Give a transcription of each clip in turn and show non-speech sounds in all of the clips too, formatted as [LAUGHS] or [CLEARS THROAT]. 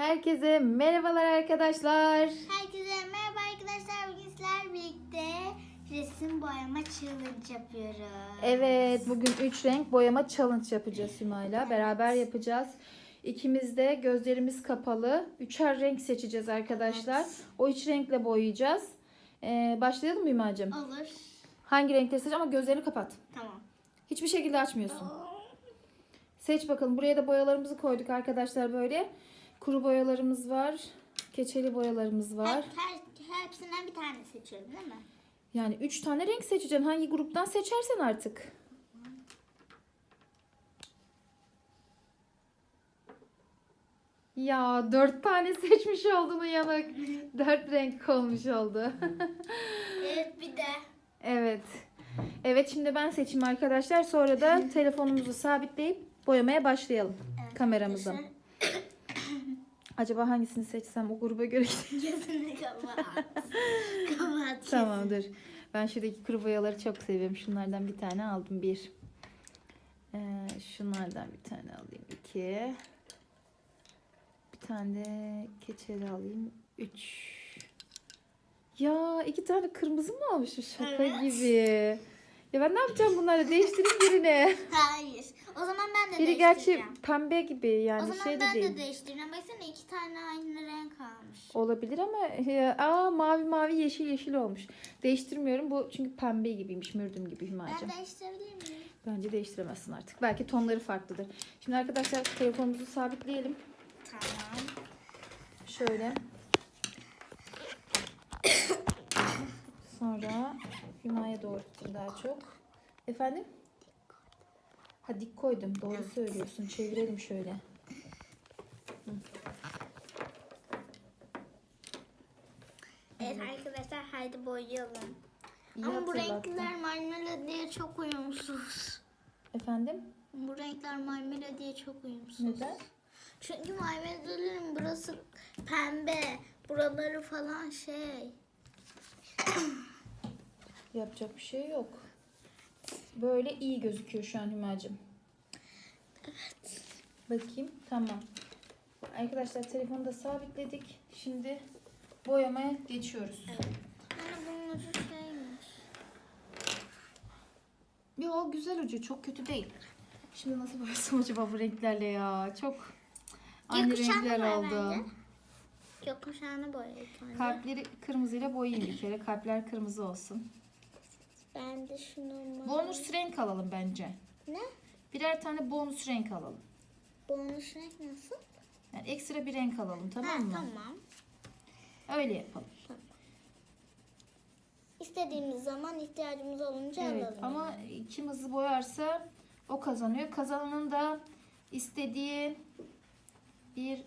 Herkese merhabalar arkadaşlar. Herkese merhaba arkadaşlar. Bugün sizlerle birlikte resim boyama challenge yapıyoruz. Evet bugün 3 renk boyama challenge yapacağız Hümayla. Beraber yapacağız. İkimiz de gözlerimiz kapalı. Üçer renk seçeceğiz arkadaşlar. O üç renkle boyayacağız. Ee, başlayalım mı Hümay'cığım? Olur. Hangi renkte seç ama gözlerini kapat. Tamam. Hiçbir şekilde açmıyorsun. Seç bakalım. Buraya da boyalarımızı koyduk arkadaşlar böyle. Kuru boyalarımız var. Keçeli boyalarımız var. Her, her, hepsinden bir tane seçiyorum değil mi? Yani 3 tane renk seçeceksin. Hangi gruptan seçersen artık. Ya dört tane [LAUGHS] seçmiş oldun uyanık. Dört renk olmuş oldu. [LAUGHS] Evet bir de. evet. Evet şimdi ben seçeyim arkadaşlar. Sonra da [LAUGHS] telefonumuzu sabitleyip boyamaya başlayalım. Evet, Kameramıza. arkadaşlar, Acaba hangisini seçsem o gruba göre Gözünü kapat. kapat. Tamamdır. Ben şuradaki kuru boyaları çok seviyorum. Şunlardan bir tane aldım. Bir. Ee, şunlardan bir tane alayım. iki. Bir tane de keçeli alayım. Üç. Ya iki tane kırmızı mı almışım? Şaka Evet. gibi. Ya ben ne yapacağım bunları? Değiştireyim birine. Hayır. O zaman ben de Biri gerçi değiştireceğim. pembe gibi O yani zaman şey de ben değil. de değiştireceğim. Baksana iki tane aynı renk almış. Olabilir ama aa mavi mavi yeşil yeşil olmuş. Değiştirmiyorum bu çünkü pembe gibiymiş mürdüm gibi Hümacığım. Ben değiştirebilir miyim? Bence değiştiremezsin artık. Belki tonları farklıdır. Şimdi arkadaşlar telefonumuzu sabitleyelim. Tamam. Şöyle. [COUGHS] Sonra Hüma'ya doğrulttum daha çok. Efendim? Ha dik koydum. Doğru söylüyorsun. Çevirelim şöyle. Evet arkadaşlar haydi boyayalım. İyi Ama bu hatırlattın. renkler marmelo diye çok uyumsuz. Efendim? Bu renkler marmelo diye çok uyumsuz. Neden? Çünkü marmeloların burası pembe. Buraları falan şey. [CLEARS THROAT] Yapacak bir şey yok. Böyle iyi gözüküyor şu an Hümacığım. Evet. Bakayım. Tamam. Arkadaşlar telefonu da sabitledik. Şimdi boyamaya geçiyoruz. Yani bunun ucu şeymiş. Yo güzel ucu. Çok kötü değil. Şimdi nasıl boyasam acaba bu renklerle ya? Çok aynı Gökkuşağını renkler boya oldu. bence. Gökkuşağını boyayalım. Kalpleri kırmızıyla boyayayım bir kere. Kalpler kırmızı olsun. Ben de şunu Bonus renk alalım bence. Ne? Birer tane bonus renk alalım. Bonus renk nasıl? Yani ekstra bir renk alalım tamam Ha, mı? tamam. Öyle yapalım. İstediğimiz zaman ihtiyacımız olunca Evet alalım. ama kim hızlı boyarsa o kazanıyor. Kazananın da istediği bir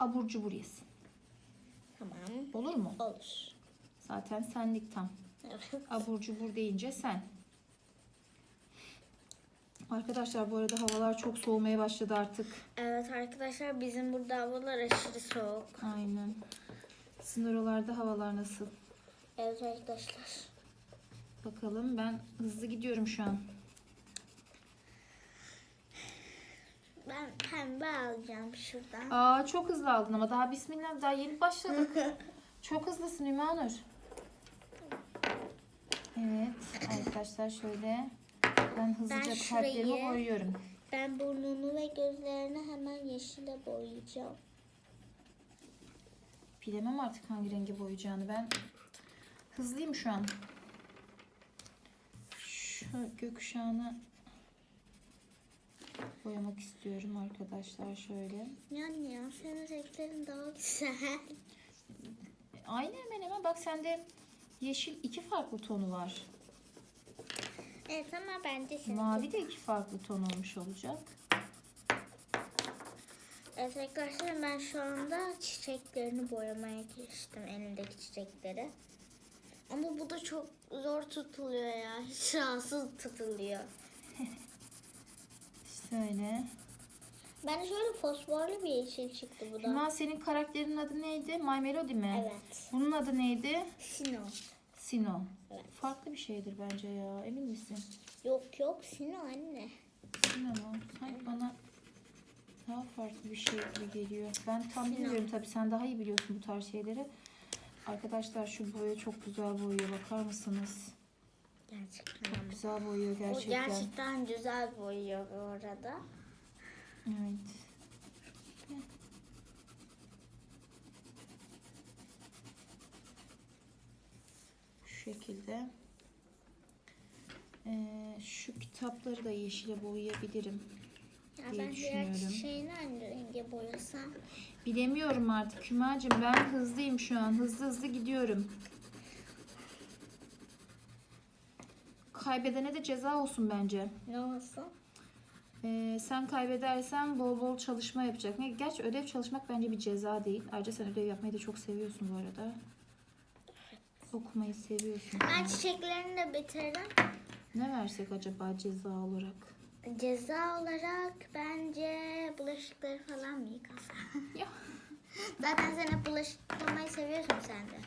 abur cubur yesin. Tamam. Olur mu? Olur. Zaten senlik tam. Evet. Abur cubur deyince sen. Arkadaşlar bu arada havalar çok soğumaya başladı artık. Evet arkadaşlar bizim burada havalar aşırı soğuk. Aynen. Sizin oralarda havalar nasıl? Evet arkadaşlar. Bakalım ben hızlı gidiyorum şu an. Ben pembe alacağım şuradan. Aa çok hızlı aldın ama daha bismillah daha yeni başladık. [LAUGHS] çok hızlısın Ümanur. Evet arkadaşlar şöyle ben hızlıca Ben kalplerimi şurayı- boyuyorum. Ben burnunu ve gözlerini hemen yeşile boyayacağım. Bilemem artık hangi rengi boyayacağını ben. Hızlıyım şu an. Şu gökkuşağını boyamak istiyorum arkadaşlar şöyle. Yani ya senin renklerin daha güzel. Aynı hemen hemen bak sende yeşil iki farklı tonu var. Evet ama bence senin. Mavi de iki farklı ton olmuş olacak. Evet arkadaşlar ben şu anda çiçeklerini boyamaya geçtim. Elimdeki çiçekleri. Ama bu da çok zor tutuluyor ya. Hiç rahatsız tutuluyor. [LAUGHS] Şöyle. Ben şöyle fosforlu bir yeşil çıktı bu da. Hüma senin karakterinin adı neydi? My Melody mi? Evet. Bunun adı neydi? Sino. Sino. Evet. Farklı bir şeydir bence ya. Emin misin? Yok yok Sino anne. Sino mu? Sanki bana daha farklı bir şey gibi geliyor. Ben tam Sinan. bilmiyorum tabii sen daha iyi biliyorsun bu tarz şeyleri. Arkadaşlar şu boya çok güzel boyuyor bakar mısınız? Gerçekten. Çok güzel boyuyor O gerçekten. gerçekten güzel boyuyor bu arada. Evet. Şu şekilde. Ee, şu kitapları da yeşile boyayabilirim. Ya diye ben diğer düşünüyorum. çiçeğini hangi renge boyasam? Bilemiyorum artık Hümacığım. Ben hızlıyım şu an. Hızlı hızlı gidiyorum. Kaybedene de ceza olsun bence. Ne olsun? Ee, sen kaybedersen bol bol çalışma yapacak. Ne? Gerçi ödev çalışmak bence bir ceza değil. Ayrıca sen ödev yapmayı da çok seviyorsun bu arada. Okumayı seviyorsun. Ben çiçeklerini de bitirdim. Ne versek acaba ceza olarak? Ceza olarak bence bulaşıkları falan mı yıkasam? [LAUGHS] Ya. Zaten sen hep bulaşık yıkamayı seviyorsun sen de.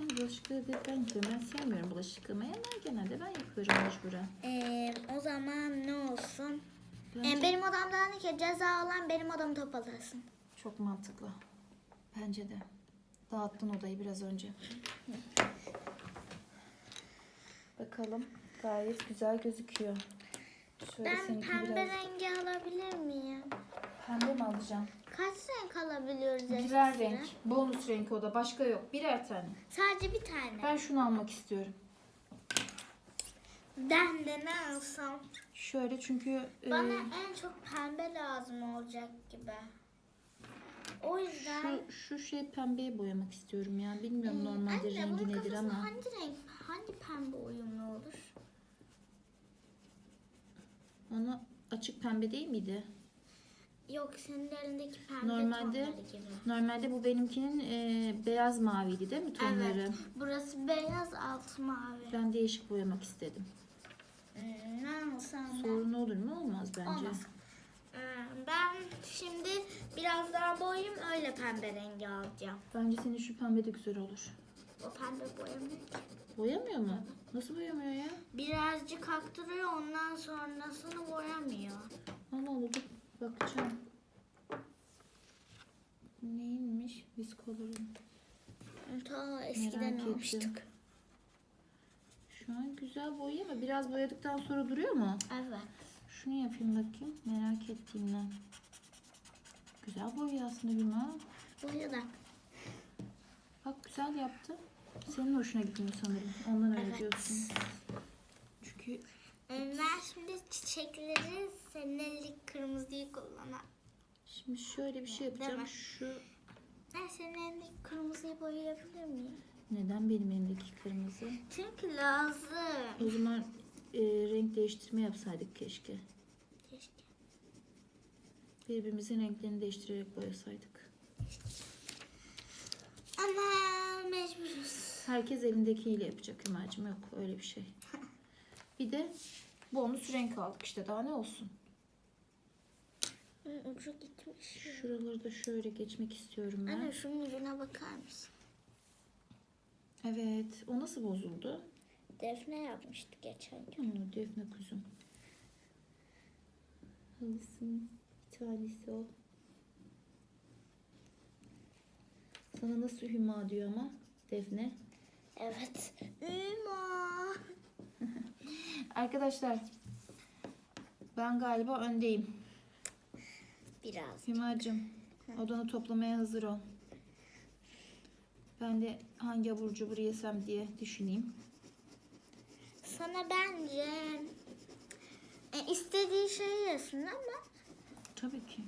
Ben bulaşıkları da ben yıkıyorum. Ben sevmiyorum bulaşık yıkamayı ama genelde ben yıkıyorum mecburen. Ee, o zaman ne olsun? Bence Ee, benim odamda ki ceza olan benim odamı toparlasın. çok mantıklı. Bence de. Dağıttın odayı biraz önce. Bakalım. Gayet güzel gözüküyor. Şöyle Ben pembe biraz- rengi alabilir miyim? Pembe mi alacağım? Kaç renk alabiliyoruz Birer renk. Bonus renk o da. Başka yok. Birer tane. Sadece bir tane. Ben şunu almak istiyorum. Ben de ne alsam? Şöyle çünkü e, Bana en çok pembe lazım olacak gibi. O yüzden... şu, şu şey pembeye boyamak istiyorum ya. Bilmiyorum Ee, normalde anne, rengi nedir ama. Hangi renk, hangi pembe uyumlu olur? Ona açık pembe değil miydi? Yok senin elindeki pembe Normalde- tonları gibi. Normalde bu benimkinin e, beyaz maviydi değil mi tonları? Evet. Burası beyaz, altı mavi. Ben değişik boyamak istedim. Ee, ne alsam ben? Sorun olur mu? Olmaz bence. Olmaz. Ee, ben şimdi biraz daha boyayayım öyle pembe rengi alacağım. Bence senin şu pembe de güzel olur. O pembe boyamıyor ki. Boyamıyor mu? Nasıl boyamıyor ya? Birazcık aktırıyor ondan sonrasını boyamıyor. Allah Allah bakacağım. Neymiş? Viskolorun. Ta eskiden Merak ettim. almıştık. Şu an güzel boyuyor ama biraz boyadıktan sonra duruyor mu? Evet. Şunu yapayım bakayım. Merak ettiğimden. Güzel boyuyor aslında Hüma. Boya da. Bak güzel yaptı. Senin hoşuna gitmiyor sanırım. Ondan öyle Evet. diyorsun. Çünkü Ben şimdi çiçekleri senin elindeki kırmızıyı kullanam. şimdi şöyle bir şey yapacağım. Şu Ben senin elindeki kırmızıyı boyayabilir miyim? neden benim elimdeki kırmızı? Çünkü lazım. O zaman e, renk değiştirme yapsaydık keşke. Keşke. Birbirimizin renklerini değiştirerek boyasaydık. Ama mecburuz. Herkes elindekiyle yapacak Hümacığım. Yok öyle bir şey. [LAUGHS] Bir de bonus renk aldık işte daha ne olsun. Ucu gitmiş. Şuraları da şöyle geçmek istiyorum ben. Anne şunun ucuna bakar mısın? Evet. O nasıl bozuldu? Defne yapmıştı geçen gün. Hmm, Defne kuzum. Halısın bir tanesi o. Sana nasıl Hüma diyor ama Defne. Evet. Üma. Arkadaşlar ben galiba öndeyim. Biraz. Hümacığım odanı toplamaya hazır ol. Ben de hangi abur cubur yesem diye düşüneyim. Sana bence e, istediği şeyi yesin ama Tabii ki.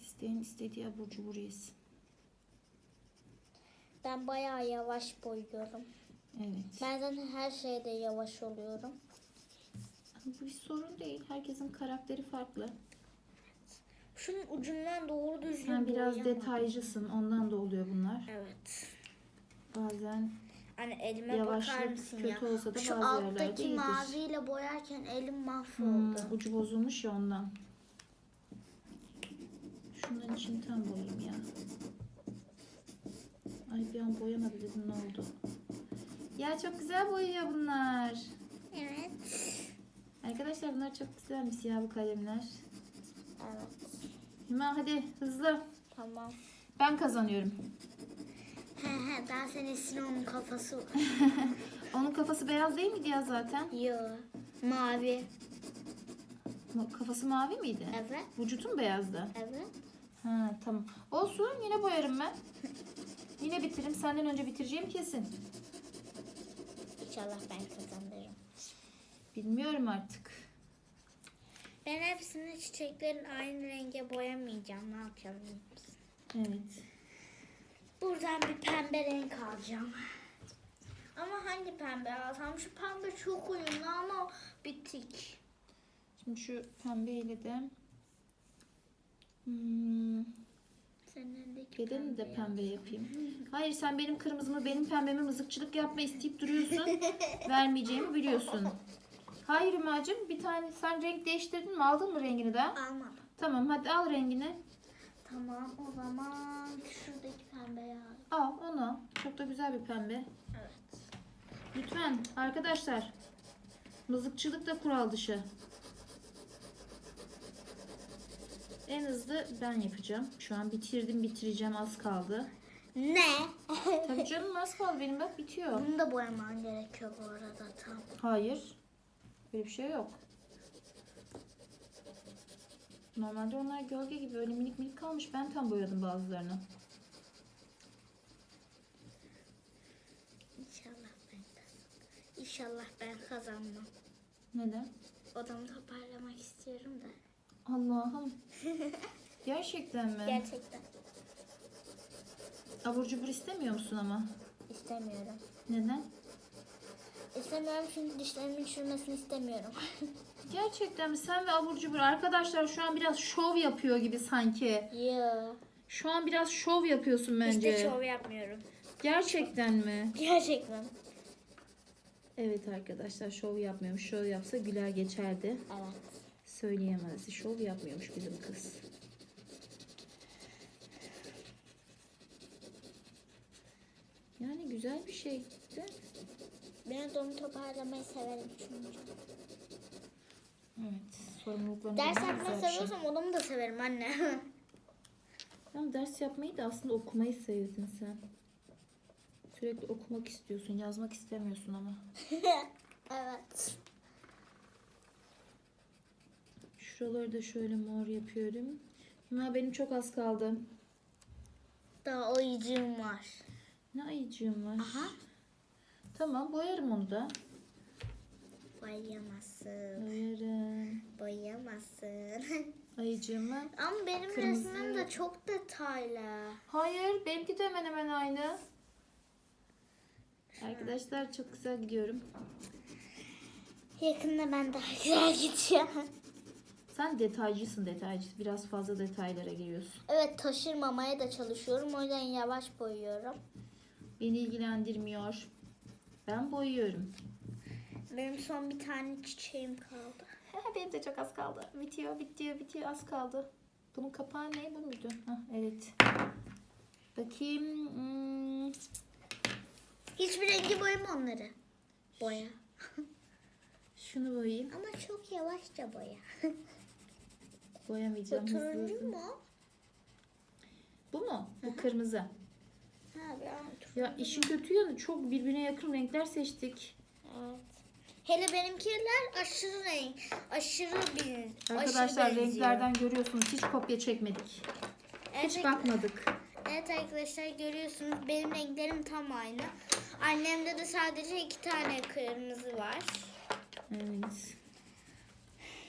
İsteyen istediği abur cubur yesin. ben bayağı yavaş boyuyorum. Evet. Ben zaten her şeyde yavaş oluyorum. Bu bir sorun değil. Herkesin karakteri farklı. Şunun ucundan doğru düzgün Sen biraz boyayamadım. detaycısın. Ondan da oluyor bunlar. Evet. Bazen Hani elime Yavaşlık bakar mısın kötü ya? olsa da Şu bazı yerlerde alttaki iyidir. maviyle boyarken elim hmm, mahvoldu. ucu bozulmuş ya ondan. Şunların içini tam boyayayım ya. Ay bir an boyamadı dedim ne oldu? Ya çok güzel boyuyor bunlar. Evet. Arkadaşlar bunlar çok güzelmiş ya bu kalemler. Evet. Hüma hadi hızlı. Tamam. Ben kazanıyorum. He he daha senesin onun kafası var. [LAUGHS] Onun kafası beyaz değil miydi ya zaten? Yo. Mavi. Ma- Kafası mavi miydi? Evet. Vücutu mu beyazdı? Evet. Ha tamam. Olsun yine boyarım ben. Yine bitiririm. Senden önce bitireceğim kesin. İnşallah ben kazanırım. Bilmiyorum artık. Ben hepsini çiçeklerin aynı renge boyamayacağım. Ne yapacağım? Evet. Buradan bir pembe renk alacağım. Ama hangi pembe alsam? Şu pembe çok uyumlu ama bitik. Şimdi şu pembeyle de hmm, Senin elindeki bedeni de pembe yapayım. Hayır sen benim kırmızımı benim pembemi mızıkçılık yapma isteyip duruyorsun. [LAUGHS] Vermeyeceğimi biliyorsun. Hayır Ümacığım bir tane sen renk değiştirdin mi? Aldın mı rengini de? Almadım. Tamam hadi al rengini. Tamam o zaman şuradaki pembeyi al. Al onu. Çok da güzel bir pembe. Evet. Lütfen arkadaşlar. Mızıkçılık da kural dışı. En hızlı ben yapacağım. Şu an bitirdim bitireceğim az kaldı. Ne? Tabii canım az kaldı benim bak bitiyor. Bunu da boyaman gerekiyor bu arada tam. Hayır. Böyle bir şey yok. Normalde onlar gölge gibi öyle minik minik kalmış. Ben tam boyadım bazılarını. İnşallah ben. İnşallah ben kazanmam. Neden? Odamı toparlamak istiyorum da. Allah'ım. [LAUGHS] Gerçekten mi? Gerçekten Abur cubur istemiyor musun ama? istemiyorum. Neden? İstemiyorum çünkü dişlerimin çürümesini istemiyorum. [LAUGHS] Gerçekten mi? Sen ve abur cubur arkadaşlar şu an biraz şov yapıyor gibi sanki. Yo. Şu an biraz şov yapıyorsun bence. İşte şov yapmıyorum. Gerçekten mi? [LAUGHS] Gerçekten. Evet arkadaşlar şov yapmıyormuş. Şov yapsa güler geçerdi. Evet. Söyleyemezdi. Şov yapmıyormuş bizim kız. Yani güzel bir şey. de. Ben odamı toparlamayı severim çünkü. Evet. Sorumluluklarını Ders yapmayı güzel şey. seviyorsam odamı da severim anne. [LAUGHS] Ama ders yapmayı da aslında okumayı sevdin sen. Sürekli okumak istiyorsun, yazmak istemiyorsun ama. [LAUGHS] evet. Şuraları da şöyle mor yapıyorum. Hüma benim çok az kaldı. Daha oyuncum var. Ne ayıcığım var. Aha. Tamam boyarım onu da. Boyayamazsın. Boyarım. Boyayamazsın. [LAUGHS] Ayıcığımı. Ama benim Kırmızı. resmim de çok detaylı. Hayır benimki de hemen hemen aynı. Arkadaşlar çok güzel gidiyorum. Yakında ben daha güzel gideceğim. Sen detaycısın detaycı. Biraz fazla detaylara giriyorsun. Evet taşırmamaya da çalışıyorum. O yüzden yavaş boyuyorum. Beni ilgilendirmiyor. Ben boyuyorum. Benim son bir tane çiçeğim kaldı. Benim de çok az kaldı. Bitiyor, bitiyor, bitiyor. Az kaldı. Bunun kapağı ne? Bu muydu? Hah, evet. Bakayım. Hmm, Hiçbir rengi boyama onları. Boya. şunu boyayayım. Ama çok yavaşça boya. [LAUGHS] Boyamayacağım. Bu turuncu hızlı. mu? Bu mu? Bu kırmızı. Ha turuncu. Ya işin kötü yanı çok birbirine yakın renkler seçtik. Evet. Hele benimkiler aşırı renk, aşırı bir Arkadaşlar aşırı benziyor. renklerden görüyorsunuz hiç kopya çekmedik. Hiç Evet, bakmadık. evet arkadaşlar görüyorsunuz benim renklerim tam aynı. Annemde de sadece iki tane kırmızı var. Evet.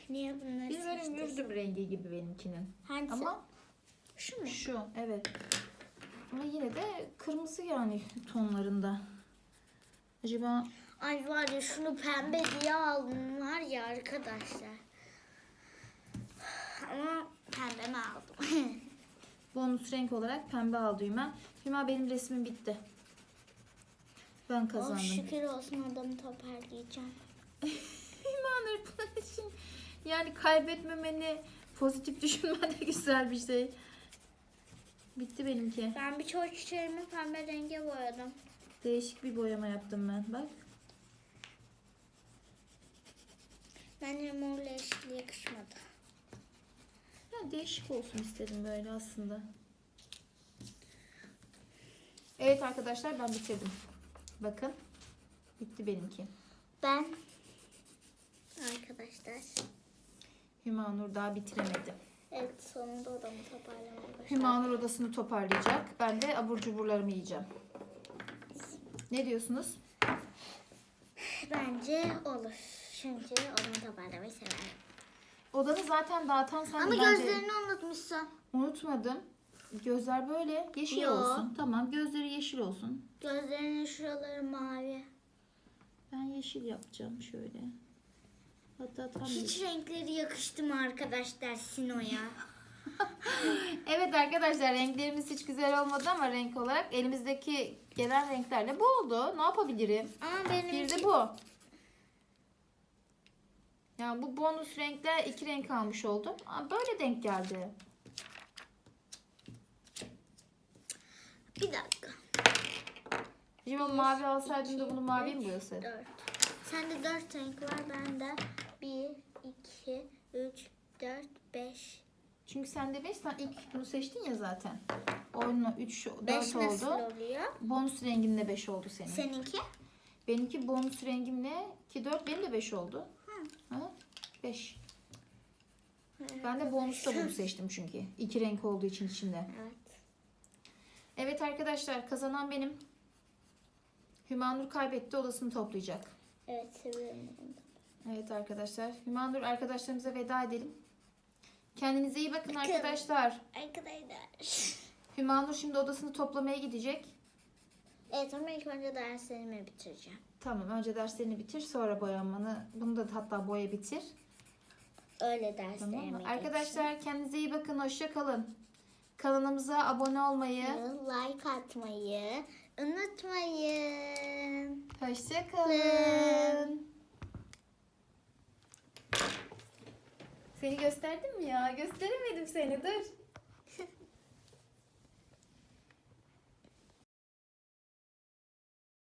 Niye bunları Bir böyle seçtik? mürdüm rengi gibi benimkinin. Hangisi? Ama şu mu? şu evet. Ama yine de kırmızı yani tonlarında. Acaba Ay var ya şunu pembe diye aldım var ya arkadaşlar. Ama pembe mi aldım? [LAUGHS] bonus renk olarak pembe aldım ben. Hüma benim resmim bitti. Ben oh, kazandım. şükür olsun adamı toparlayacağım. Hümanur bunun için yani kaybetmemeni pozitif [LAUGHS] düşünmen de güzel bir şey. Bitti benimki. Ben birçok çiçeğimi pembe renge boyadım. Değişik bir boyama yaptım ben. Bak. Bence morla yeşil yakışmadı. Ya değişik olsun istedim böyle aslında. Evet arkadaşlar ben bitirdim. Bakın. Bitti benimki. Ben arkadaşlar Hümanur daha bitiremedi. evet sonunda odamı toparlamaya başladım. Hümanur odasını toparlayacak. Ben de abur cuburlarımı yiyeceğim. Ne diyorsunuz? Bence olur. Çünkü odamı toparlamayı severim. Odanı zaten dağıtan sen Ama bence- gözlerini unutmuşsun. Unutmadım. Gözler böyle yeşil Yo. olsun. Tamam gözleri yeşil olsun. Gözlerinin şuraları mavi. Ben yeşil yapacağım şöyle. Hatta tam Hiç renkleri yakıştı mı arkadaşlar Sino'ya? [LAUGHS] Evet arkadaşlar renklerimiz hiç güzel olmadı ama renk olarak elimizdeki gelen renklerle bu oldu. Ne yapabilirim? Ama benim Bir de bu. Yani bu bonus renkler iki renk almış oldum. Aa, Böyle denk geldi. bir dakika. Acaba mavi alsaydım da bunu maviye mi boyasaydım? Dört. Sende dört renk var. Bende bir, iki, üç, dört, beş. Çünkü sen de 5 sen ilk bunu seçtin ya zaten. Oyunla 3 4 Beş nasıl oldu. oluyor? Bonus renginle 5 oldu senin. Seninki? Benimki bonus rengimle ki 4 benim de 5 oldu. Ha? 5. Ben de bonusta bunu seçtim çünkü. İki renk olduğu için içinde. Evet. Evet arkadaşlar kazanan benim. Hümanur kaybetti odasını toplayacak. Evet seviyorum. Evet arkadaşlar. Hümanur arkadaşlarımıza veda edelim. Kendinize iyi bakın Bakın. arkadaşlar. Arkadaşlar. Hümanur şimdi odasını toplamaya gidecek. Evet ama ilk önce derslerimi bitireceğim. Tamam önce derslerini bitir sonra boyamanı. Bunu da hatta boya bitir. Öyle Tamam derslerimi mı? Arkadaşlar kendinize iyi bakın. Hoşça kalın. Kanalımıza abone olmayı, like atmayı unutmayın. hoşça kalın. Seni gösterdim mi ya? Gösteremedim seni. Dur.